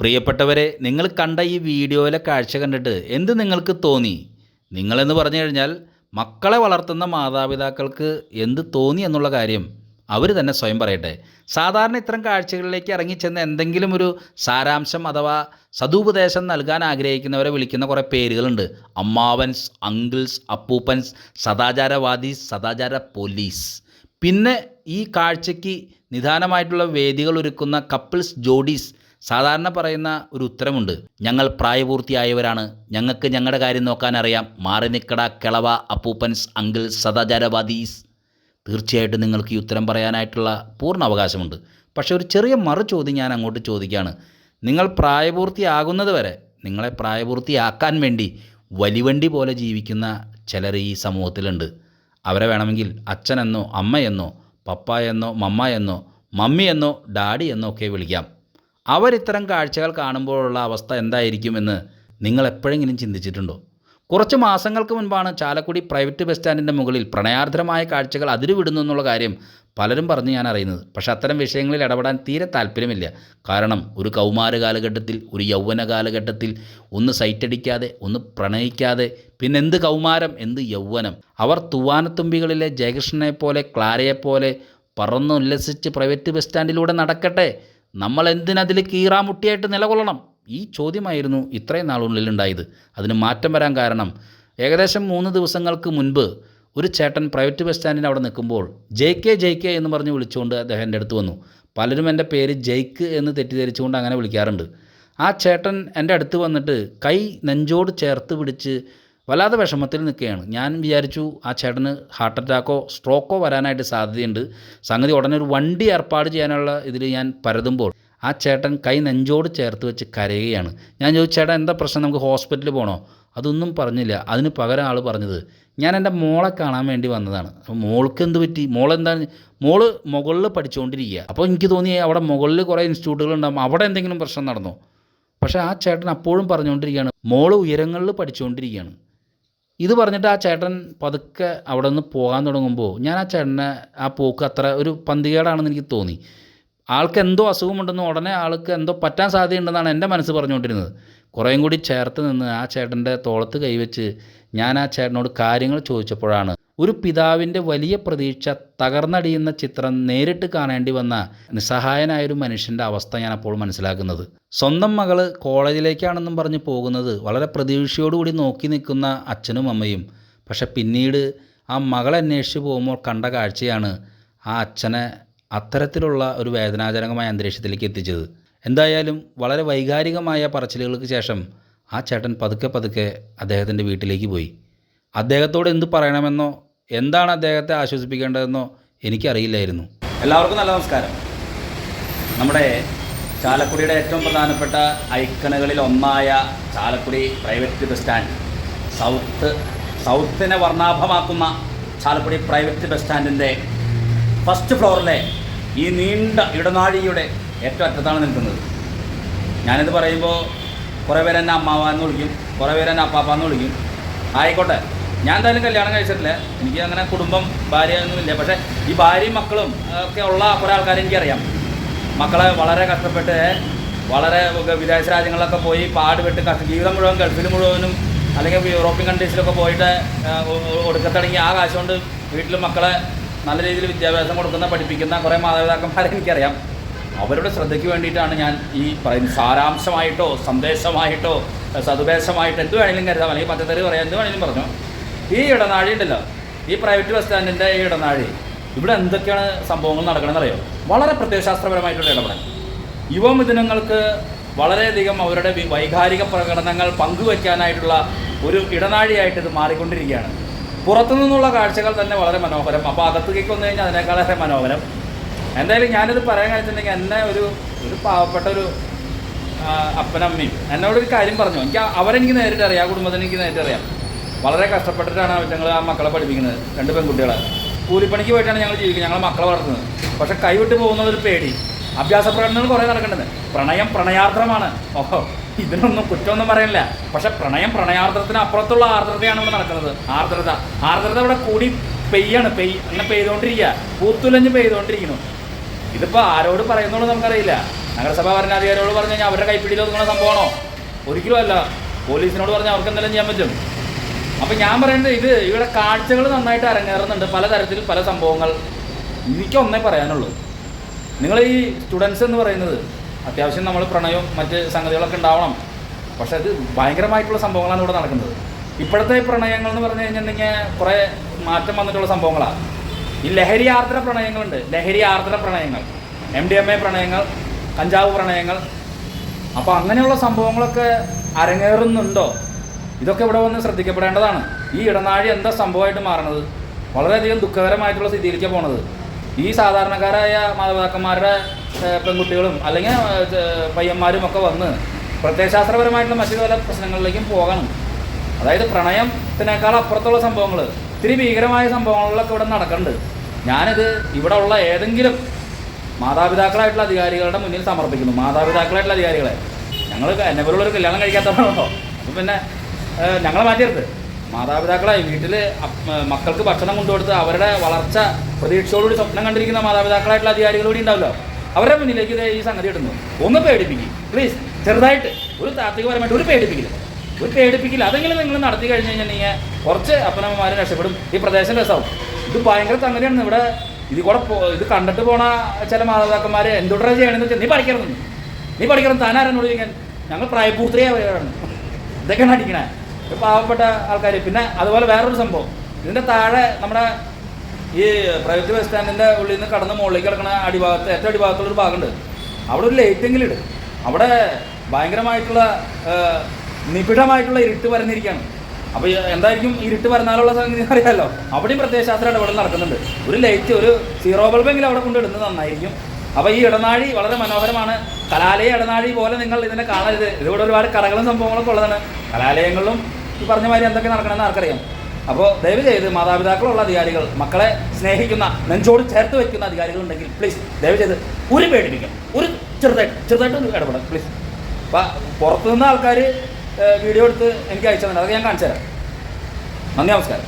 പ്രിയപ്പെട്ടവരെ നിങ്ങൾ കണ്ട ഈ വീഡിയോയിലെ കാഴ്ച കണ്ടിട്ട് എന്ത് നിങ്ങൾക്ക് തോന്നി? നിങ്ങളെന്ന് പറഞ്ഞു കഴിഞ്ഞാൽ മക്കളെ വളർത്തുന്ന മാതാപിതാക്കൾക്ക് എന്ത് തോന്നി എന്നുള്ള കാര്യം അവർ തന്നെ സ്വയം പറയട്ടെ. സാധാരണ ഇത്തരം കാഴ്ചകളിലേക്ക് ഇറങ്ങിച്ചെന്ന് എന്തെങ്കിലും ഒരു സാരാംശം അഥവാ സതുപദേശം നൽകാൻ ആഗ്രഹിക്കുന്നവരെ വിളിക്കുന്ന കുറേ പേരുകളുണ്ട്. അമ്മാവൻസ് അങ്കിൾസ് അപ്പൂപ്പൻസ് സദാചാരവാദി സദാചാര പോലീസ്. പിന്നെ ഈ കാഴ്ചയ്ക്ക് നിദാനമായിട്ടുള്ള വേദികൾ ഒരുക്കുന്ന കപ്പിൾസ് ജോഡീസ് സാധാരണ പറയുന്ന ഒരു ഉത്തരമുണ്ട്. ഞങ്ങൾ പ്രായപൂർത്തിയായവരാണ്. ഞങ്ങൾക്ക് ഞങ്ങളുടെ കാര്യം നോക്കാൻ അറിയാം മാറി നിക്കട കിളവ അപ്പൂപ്പൻസ് അങ്കിൾ സദാചാരവാദീസ് തീർച്ചയായിട്ടും നിങ്ങൾക്ക് ഈ ഉത്തരം പറയാനായിട്ടുള്ള പൂർണ അവകാശമുണ്ട്. പക്ഷേ ഒരു ചെറിയ മറു ചോദ്യം ഞാൻ അങ്ങോട്ട് ചോദിക്കുകയാണ്. നിങ്ങൾ പ്രായപൂർത്തിയാകുന്നത് വരെ നിങ്ങളെ പ്രായപൂർത്തിയാക്കാൻ വേണ്ടി വലിവണ്ടി പോലെ ജീവിക്കുന്ന ചിലർ ഈ സമൂഹത്തിലുണ്ട്. അവരെ വേണമെങ്കിൽ അച്ഛനെന്നോ അമ്മയെന്നോ പപ്പ എന്നോ മമ്മ എന്നോ മമ്മി എന്നോ ഡാഡി എന്നോ ഒക്കെ വിളിക്കാം. അവരിത്തരം കാഴ്ചകൾ കാണുമ്പോഴുള്ള അവസ്ഥ എന്തായിരിക്കുമെന്ന് നിങ്ങൾ എപ്പോഴെങ്കിലും ചിന്തിച്ചിട്ടുണ്ടോ? കുറച്ച് മാസങ്ങൾക്ക് മുൻപാണ് ചാലക്കുടി പ്രൈവറ്റ് ബസ് സ്റ്റാൻഡിന്റെ മുകളിൽ പ്രണയാർദ്രമായ കാഴ്ചകൾ അതിരുവിടുന്നു എന്നുള്ള കാര്യം പലരും പറഞ്ഞ് ഞാൻ അറിയുന്നത്. പക്ഷേ അത്തരം വിഷയങ്ങളിൽ ഇടപെടാൻ തീരെ താല്പര്യമില്ല. കാരണം ഒരു കൗമാര കാലഘട്ടത്തിൽ ഒരു യൗവന കാലഘട്ടത്തിൽ ഒന്ന് സൈറ്റടിക്കാതെ ഒന്ന് പ്രണയിക്കാതെ പിന്നെ എന്ത് കൗമാരം എന്ത് യൗവനം. അവർ തൂവാനത്തുമ്പികളിലെ ജയകൃഷ്ണനെ പോലെ ക്ലാരയെപ്പോലെ പറന്നുല്ലസിച്ച് പ്രൈവറ്റ് ബസ് സ്റ്റാൻഡിലൂടെ നടക്കട്ടെ നമ്മൾ എന്തിനതിൽ കീറാമുട്ടിയായിട്ട് നിലകൊള്ളണം? ഈ ചോദ്യമായിരുന്നു ഇത്രയും നാളുള്ളിൽ ഉണ്ടായത് അതിന് മാറ്റം വരാൻ കാരണം ഏകദേശം മൂന്ന് ദിവസങ്ങൾക്ക് മുൻപ് ഒരു ചേട്ടൻ പ്രൈവറ്റ് ബസ് സ്റ്റാൻഡിന് അവിടെ നിൽക്കുമ്പോൾ ജെ കെ ജെ കെ എന്ന് പറഞ്ഞ് വിളിച്ചുകൊണ്ട് അദ്ദേഹം എന്റെ അടുത്ത് വന്നു. പലരും എന്റെ പേര് ജയ്ക്ക് എന്ന് തെറ്റിദ്ധരിച്ചുകൊണ്ട് അങ്ങനെ വിളിക്കാറുണ്ട്. ആ ചേട്ടൻ എന്റെ അടുത്ത് വന്നിട്ട് കൈ നെഞ്ചോട് ചേർത്ത് പിടിച്ച് വല്ലാതെ വിഷമത്തിൽ നിൽക്കുകയാണ്. ഞാൻ വിചാരിച്ചു ആ ചേട്ടന് ഹാർട്ട് അറ്റാക്കോ സ്ട്രോക്കോ വരാനായിട്ട് സാധ്യതയുണ്ട്. സംഗതി ഉടനെ ഒരു വണ്ടി ഏർപ്പാട് ചെയ്യാനുള്ള ഇതിൽ ഞാൻ പരതുമ്പോൾ ആ ചേട്ടൻ കൈ നെഞ്ചോട് ചേർത്ത് വെച്ച് കരയുകയാണ്. ഞാൻ ചോദിച്ചു ചേട്ടാ എന്താ പ്രശ്നം? നമുക്ക് ഹോസ്പിറ്റലിൽ പോകണോ അതൊന്നും പറഞ്ഞില്ല. അതിന് പകരം ആൾ പറഞ്ഞത് ഞാൻ എന്റെ മോളെ കാണാൻ വേണ്ടി വന്നതാണ്. അപ്പോൾ മോൾക്ക് എന്ത് പറ്റി? മോളെന്താ മോൾ മുകളിൽ പഠിച്ചുകൊണ്ടിരിക്കുക. അപ്പോൾ എനിക്ക് തോന്നി അവിടെ മുകളിൽ കുറേ ഇൻസ്റ്റിറ്റ്യൂട്ടുകൾ ഉണ്ടാകും അവിടെ എന്തെങ്കിലും പ്രശ്നം നടന്നോ? പക്ഷേ ആ ചേട്ടൻ അപ്പോഴും പറഞ്ഞുകൊണ്ടിരിക്കുകയാണ് മോൾ ഉയരങ്ങളിൽ പഠിച്ചുകൊണ്ടിരിക്കുകയാണ്. ഇത് പറഞ്ഞിട്ട് ആ ചേട്ടൻ പതുക്കെ അവിടെ നിന്ന് പോകാൻ തുടങ്ങുമ്പോൾ ഞാൻ ആ ചേട്ടനെ ആ പോക്ക് അത്ര ഒരു പന്തികേടാണെന്ന് എനിക്ക് തോന്നി. ആൾക്ക് എന്തോ അസുഖമുണ്ടെന്ന് ഉടനെ ആൾക്ക് എന്തോ പറ്റാൻ സാധ്യതയുണ്ടെന്നാണ് എന്റെ മനസ്സ് പറഞ്ഞുകൊണ്ടിരുന്നത്. കുറേയും കൂടി ചേർത്ത് നിന്ന് ആ ചേട്ടന്റെ തോളത്ത് കൈവച്ച് ഞാൻ ആ ചേട്ടനോട് കാര്യങ്ങൾ ചോദിച്ചപ്പോഴാണ് ഒരു പിതാവിന്റെ വലിയ പ്രതീക്ഷ തകർന്നടിയുന്ന ചിത്രം നേരിട്ട് കാണേണ്ടി വന്ന നിസ്സഹായനായൊരു മനുഷ്യന്റെ അവസ്ഥ ഞാൻ അപ്പോൾ മനസ്സിലാക്കുന്നത്. സ്വന്തം മകൾ കോളേജിലേക്കാണെന്നും പറഞ്ഞ് പോകുന്നത് വളരെ പ്രതീക്ഷയോടുകൂടി നോക്കി നിൽക്കുന്ന അച്ഛനും അമ്മയും. പക്ഷെ പിന്നീട് ആ മകൾ അന്വേഷിച്ച് പോകുമ്പോൾ കണ്ട കാഴ്ചയാണ് ആ അച്ഛനെ അത്തരത്തിലുള്ള ഒരു വേദനാജനകമായ അന്തരീക്ഷത്തിലേക്ക് എത്തിച്ചത്. എന്തായാലും വളരെ വൈകാരികമായ പറച്ചിലുകൾക്ക് ശേഷം ആ ചേട്ടൻ പതുക്കെ പതുക്കെ അദ്ദേഹത്തിന്റെ വീട്ടിലേക്ക് പോയി. അദ്ദേഹത്തോട് എന്ത് പറയണമെന്നോ എന്താണ് അദ്ദേഹത്തെ ആശ്വസിപ്പിക്കേണ്ടതെന്നോ എനിക്കറിയില്ലായിരുന്നു. എല്ലാവർക്കും നല്ല നമസ്കാരം. നമ്മുടെ ചാലക്കുടിയുടെ ഏറ്റവും പ്രധാനപ്പെട്ട ഐക്കണുകളിൽ ഒന്നായ Chalakudy private bus stand. South സൗത്തിനെ വർണാഭമാക്കുന്ന ചാലക്കുടി പ്രൈവറ്റ് ബസ് സ്റ്റാൻഡിന്റെ ഫസ്റ്റ് ഫ്ലോറിലെ ഈ നീണ്ട ഇടനാഴിയുടെ ഏറ്റവും അറ്റത്താണ് നിൽക്കുന്നത്. ഞാനിത് പറയുമ്പോൾ കുറേ പേര് എന്നെ അമ്മാവ എന്ന് വിളിക്കും കുറേ പേര് എന്നെ അപ്പാപ്പ എന്ന് വിളിക്കും. ആയിക്കോട്ടെ ഞാൻ എന്തായാലും കല്യാണം കഴിച്ചിട്ടില്ല. എനിക്ക് അങ്ങനെ കുടുംബം ഭാര്യ ഒന്നുമില്ല. പക്ഷേ ഈ ഭാര്യയും മക്കളും ഒക്കെ ഉള്ള കുറേ ആൾക്കാരെ എനിക്കറിയാം. മക്കളെ വളരെ കഷ്ടപ്പെട്ട് വളരെ വിദേശ രാജ്യങ്ങളിലൊക്കെ പോയി പാടുപെട്ട് കഷ്ട ജീവിതം മുഴുവൻ ഗൾഫിൽ മുഴുവനും അല്ലെങ്കിൽ യൂറോപ്യൻ കൺട്രീസിലൊക്കെ പോയിട്ട് ഒടുക്കത്തടങ്ങി ആ കാശ് കൊണ്ട് വീട്ടിൽ മക്കളെ നല്ല രീതിയിൽ വിദ്യാഭ്യാസം കൊടുക്കുന്ന പഠിപ്പിക്കുന്ന കുറേ മാതാപിതാക്കന്മാരെ എനിക്കറിയാം. അവരുടെ ശ്രദ്ധയ്ക്ക് വേണ്ടിയിട്ടാണ് ഞാൻ ഈ പറയുന്നത് സാരാംശമായിട്ടോ സന്ദേശമായിട്ടോ സതുപേശമായിട്ടോ എന്ത് വേണമെങ്കിലും കരുതാം. അല്ലെങ്കിൽ പച്ചത്തറി പറയാം എന്ത് വേണമെങ്കിലും പറഞ്ഞു. ഈ ഇടനാഴി ഉണ്ടല്ലോ ഈ പ്രൈവറ്റ് ബസ് സ്റ്റാൻഡിന്റെ ഈ ഇടനാഴി. ഇവിടെ എന്തൊക്കെയാണ് സംഭവങ്ങൾ നടക്കണമെന്ന് അറിയോ വളരെ പ്രത്യയശാസ്ത്രപരമായിട്ടുള്ള ഇടപെടൽ. യുവമിഥുനങ്ങൾക്ക് വളരെയധികം അവരുടെ വൈകാരിക പ്രകടനങ്ങൾ പങ്കുവയ്ക്കാനായിട്ടുള്ള ഒരു ഇടനാഴിയായിട്ട് ഇത് മാറിക്കൊണ്ടിരിക്കുകയാണ്. പുറത്തു നിന്നുള്ള കാഴ്ചകൾ തന്നെ വളരെ മനോഹരം. അപ്പോൾ അകത്തേക്ക് വന്നു കഴിഞ്ഞാൽ അതിനേക്കാളേറെ മനോഹരം. എന്തായാലും ഞാനിത് പറയാൻ കഴിച്ചിട്ടുണ്ടെങ്കിൽ എന്നെ ഒരു ഒരു പാവപ്പെട്ട ഒരു അപ്പനമ്മയും എന്നോടൊരു കാര്യം പറഞ്ഞു. എനിക്ക് അവരെനിക്ക് നേരിട്ട് അറിയാം ആ കുടുംബത്തിന് എനിക്ക് നേരിട്ട് അറിയാം വളരെ കഷ്ടപ്പെട്ടിട്ടാണ് ഞങ്ങൾ ആ മക്കളെ പഠിപ്പിക്കുന്നത് രണ്ട് പെൺകുട്ടികളെ. കൂലിപ്പണിക്ക് പോയിട്ടാണ് ഞങ്ങൾ ജീവിക്കുന്നത്. ഞങ്ങൾ മക്കളെ വളർത്തുന്നത്. പക്ഷെ കൈവിട്ട് പോകുന്നതൊരു പേടി. അഭ്യാസ പ്രകടനങ്ങൾ കുറേ നടക്കേണ്ടത് പ്രണയം പ്രണയാർദ്രമാണ്. ഓഹോ ഇതിനൊന്നും കുറ്റമൊന്നും പറയാനില്ല പക്ഷെ പ്രണയം പ്രണയാർദ്രത്തിന് അപ്പുറത്തുള്ള ആർദ്രതയാണ് ഇവിടെ നടക്കുന്നത്. ആർദ്രത. ആർദ്രത ഇവിടെ കൂടി പെയ്യാണ്. പെയ് അങ്ങനെ പെയ്തുകൊണ്ടിരിക്കുക. പൂത്തുലഞ്ഞ് പെയ്തുകൊണ്ടിരിക്കുന്നു. ഇതിപ്പോൾ ആരോട് പറയുന്നുള്ളൂ നമുക്കറിയില്ല. നഗരസഭാ ഭരണാധികാരിയോട് പറഞ്ഞു കഴിഞ്ഞാൽ അവരുടെ കൈപ്പിടിയിൽ ഒതുങ്ങുന്ന സംഭവമാണോ? ഒരിക്കലും അല്ല. പോലീസിനോട് പറഞ്ഞാൽ അവർക്ക് എന്തെങ്കിലും ചെയ്യാൻ പറ്റും? അപ്പം ഞാൻ പറയുന്നത് ഇത് ഇവിടെ കാഴ്ചകൾ നന്നായിട്ട് അരങ്ങേറുന്നുണ്ട് പലതരത്തിൽ പല സംഭവങ്ങൾ. എനിക്ക് ഒന്നേ പറയാനുള്ളൂ. നിങ്ങൾ ഈ സ്റ്റുഡൻസ് എന്ന് പറയുന്നത് അത്യാവശ്യം നമ്മൾ പ്രണയവും മറ്റ് സംഗതികളൊക്കെ ഉണ്ടാവണം. പക്ഷെ അത് ഭയങ്കരമായിട്ടുള്ള സംഭവങ്ങളാണ് ഇവിടെ നടക്കുന്നത്. ഇപ്പോഴത്തെ പ്രണയങ്ങൾ എന്ന് പറഞ്ഞു കഴിഞ്ഞിട്ടുണ്ടെങ്കിൽ കുറേ മാറ്റം വന്നിട്ടുള്ള സംഭവങ്ങളാണ്. ഈ ലഹരി ആർദ്ര പ്രണയങ്ങളുണ്ട്. ലഹരി ആർദ്ര പ്രണയങ്ങൾ എം ഡി എം എ പ്രണയങ്ങൾ കഞ്ചാവ് പ്രണയങ്ങൾ. അപ്പോൾ അങ്ങനെയുള്ള സംഭവങ്ങളൊക്കെ അരങ്ങേറുന്നുണ്ടോ? ഇതൊക്കെ ഇവിടെ വന്ന് ശ്രദ്ധിക്കപ്പെടേണ്ടതാണ്. ഈ ഇടനാഴി എന്താ സംഭവമായിട്ട് മാറണത്? വളരെയധികം ദുഃഖകരമായിട്ടുള്ള സ്ഥിതിയിലേക്ക് പോണത്. ഈ സാധാരണക്കാരായ മാതാപിതാക്കന്മാരുടെ പെൺകുട്ടികളും അല്ലെങ്കിൽ പയ്യന്മാരും ഒക്കെ വന്ന് പ്രത്യയശാസ്ത്രപരമായിട്ടുള്ള മറ്റു പല പ്രശ്നങ്ങളിലേക്കും പോകണം. അതായത് പ്രണയത്തിനേക്കാൾ അപ്പുറത്തുള്ള സംഭവങ്ങൾ ഇത്തിരി ഭീകരമായ സംഭവങ്ങളിലൊക്കെ ഇവിടെ നടക്കുന്നുണ്ട്. ഞാനിത് ഇവിടെ ഉള്ള ഏതെങ്കിലും മാതാപിതാക്കളായിട്ടുള്ള അധികാരികളുടെ മുന്നിൽ സമർപ്പിക്കുന്നു. മാതാപിതാക്കളായിട്ടുള്ള അധികാരികളെ. ഞങ്ങൾ എന്നെ പോലുള്ളൊരു കല്യാണം കഴിക്കാത്തവരാണോ അപ്പം പിന്നെ ഞങ്ങളെ മാറ്റരുത് മാതാപിതാക്കളായി വീട്ടിൽ മക്കൾക്ക് ഭക്ഷണം കൊണ്ടുകൊടുത്ത് അവരുടെ വളർച്ച പ്രതീക്ഷയോടുകൂടി സ്വപ്നം കണ്ടിരിക്കുന്ന മാതാപിതാക്കളായിട്ടുള്ള അധികാരികൾ കൂടി ഉണ്ടാവല്ലോ. അവരുടെ മുന്നിലേക്ക് ഇത് ഈ സംഗതി ഇടുന്നു. ഒന്ന് പേടിപ്പിക്കും. പ്ലീസ് ചെറുതായിട്ട് ഒരു താത്വികപരമായിട്ട് ഒരു പേടിപ്പിക്കില്ല. ഒരു പേടിപ്പിക്കില്ല. അതെങ്കിലും നിങ്ങൾ നടത്തി കഴിഞ്ഞ് കഴിഞ്ഞിട്ടുണ്ടെങ്കിൽ കുറച്ച് അപ്പനമ്മമാരും രക്ഷപ്പെടും. ഈ പ്രദേശം രസമാവും ഇത് ഭയങ്കര സംഗതിയാണ്. ഇവിടെ ഇത് കൂടെ ഇത് കണ്ടിട്ട് പോണ ചില മാതാപിതാക്കന്മാർ എന്തുടരെ ചെയ്യണമെന്ന് വെച്ചാൽ നീ പഠിക്കണം നീ പഠിക്കണം താനാരെന്നോട് ചോദിക്കാൻ? ഞങ്ങൾ പ്രായപൂർത്തിയായവരാണ് ഇതൊക്കെയാണ് അടിക്കണേ. പാവപ്പെട്ട ആൾക്കാർ പിന്നെ അതുപോലെ വേറൊരു സംഭവം. ഇതിന്റെ താഴെ നമ്മുടെ ഈ പ്രൈവറ്റ് ബസ് സ്റ്റാൻഡിന്റെ ഉള്ളിൽ നിന്ന് കടന്ന് മുകളിലേക്ക് കിടക്കുന്ന അടിഭാഗത്ത് ഏറ്റവും അടിഭാഗത്തുള്ളൊരു ഭാഗമുണ്ട്. അവിടെ ഒരു ലൈറ്റെങ്കിലും ഇടും. അവിടെ ഭയങ്കരമായിട്ടുള്ള നിബിഡമായിട്ടുള്ള ഇരുട്ട് പരന്നിരിക്കുകയാണ്. അപ്പോൾ എന്തായിരിക്കും ഇരുട്ട് പരന്നാലുള്ള സംഗതി അറിയാമല്ലോ അവിടെയും പ്രത്യയശാസ്ത്ര ഇടപെടൽ നടക്കുന്നുണ്ട്. ഒരു ലൈറ്റ് ഒരു സീറോ ബൾബെങ്കിലും അവിടെ കൊണ്ടിടുന്നത് നന്നായിരിക്കും. അപ്പോൾ ഈ ഇടനാഴി വളരെ മനോഹരമാണ്. കലാലയ ഇടനാഴി പോലെ നിങ്ങൾ ഇതിനെ കാണരുത്. ഇതിവിടെ ഒരുപാട് കടകളും സംഭവങ്ങളൊക്കെ ഉള്ളതാണ്. കലാലയങ്ങളിലും ഈ പറഞ്ഞ മാതിരി എന്തൊക്കെ നടക്കണമെന്ന് ആർക്കറിയാം? അപ്പോൾ ദയവ് ചെയ്ത് മാതാപിതാക്കളുള്ള അധികാരികൾ മക്കളെ സ്നേഹിക്കുന്ന നെഞ്ചോട് ചേർത്ത് വെക്കുന്ന അധികാരികൾ ഉണ്ടെങ്കിൽ പ്ലീസ് ദയവ് ചെയ്ത് ഒരു പേടിപ്പിക്കാം ഒരു ചെറുതായിട്ട് ചെറുതായിട്ട് ഒന്ന് ഇടപെടാം പ്ലീസ് അപ്പം പുറത്തുനിന്ന് ആൾക്കാർ വീഡിയോ എടുത്ത് എനിക്ക് അയച്ചു തന്നെ അതൊക്കെ ഞാൻ കാണിച്ചു തരാം നന്ദി നമസ്കാരം.